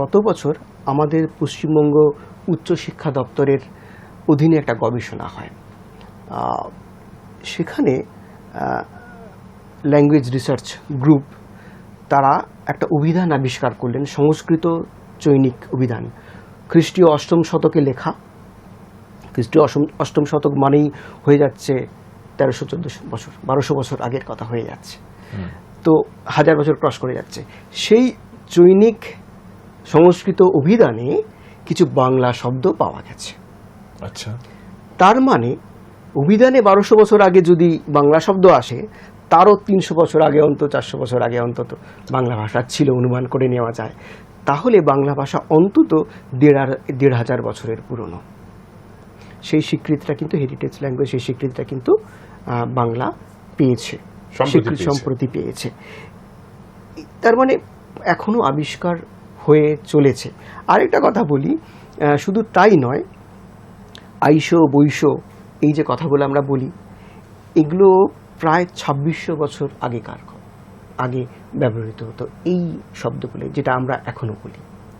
গত বছর আমাদের পশ্চিমবঙ্গ উচ্চশিক্ষা দপ্তরের অধীনে একটা গবেষণা হয়। সেখানে ল্যাঙ্গুয়েজ রিসার্চ গ্রুপ তারা একটা অভিধান আবিষ্কার করলেন সংস্কৃত চৈনিক অভিধান। খ্রিস্টীয় অষ্টম শতকে লেখা। খ্রিস্টীয় অষ্টম অষ্টম শতক মানেই হয়ে যাচ্ছে তেরোশো চোদ্দোশো বছর বারোশো বছর আগের কথা হয়ে যাচ্ছে। তো হাজার বছর ক্রস করে যাচ্ছে। সেই চৈনিক সংস্কৃত অভিধানে কিছু বাংলা শব্দ পাওয়া গেছে। আচ্ছা। তার মানে অভিধানে বারোশো বছর আগে যদি বাংলা শব্দ আসে তারও তিনশো বছর আগে অন্তত চারশো বছর আগে অন্তত বাংলা ভাষা ছিল অনুমান করে নেওয়া যায়। তাহলে বাংলা ভাষা অন্তত দেড় দেড় হাজার বছরের পুরনো। সেই স্বীকৃতিটা কিন্তু হেরিটেজ ল্যাঙ্গুয়েজ সেই স্বীকৃতিটা কিন্তু বাংলা পেয়েছে। সম্প্রতি পেয়েছে। সম্প্রতি পেয়েছে। তার মানে এখনও আবিষ্কার হয়ে চলেছে। আরেকটা কথা বলি শুধু তাই নয় আইশো বৈশো এই যে কথাগুলো আমরা বলি, এগুলো প্রায় ছাব্বিশশো বছর আগেকার আগে ব্যবহৃত হতো। এই শব্দগুলো যেটা আমরা এখনও বলি।